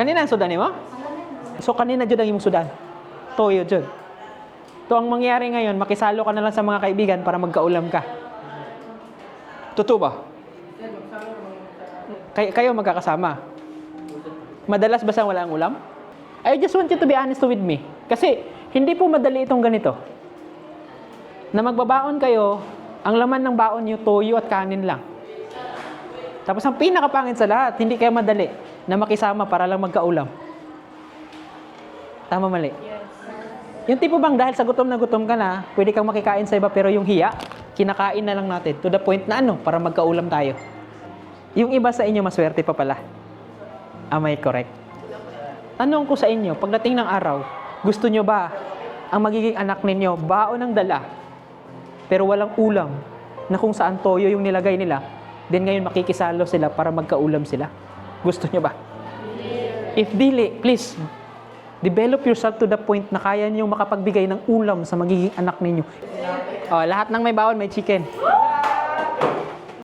Kanina ang sudan mo? So kanina jud ang imong sudan. Toyo jud. To ang mangyari ngayon, makisalo ka na lang sa mga kaibigan para magkaulam ka. Totoo ba? Kay kayo magkakasama. Madalas ba sa wala ang ulam? I just want you to be honest with me. Kasi hindi po madali itong ganito. Na magbabaon kayo, ang laman ng baon niyo toyo at kanin lang. Tapos ang pinakapangit sa lahat, hindi kayo madali na makisama para lang magkaulam. Tama mali? Yung tipo bang dahil sa gutom na gutom ka na, pwede kang makikain sa iba pero yung hiya, kinakain na lang natin to the point na ano, para magkaulam tayo. Yung iba sa inyo maswerte pa pala. Am I correct? Tanong ko sa inyo, pagdating ng araw, gusto nyo ba ang magiging anak ninyo baon ng dala pero walang ulam na kung saan toyo yung nilagay nila, then ngayon makikisalo sila para magkaulam sila? Gusto nyo ba? If dili, please, develop yourself to the point na kaya niyo makapagbigay ng ulam sa magiging anak ninyo. Oh, lahat ng may baon may chicken.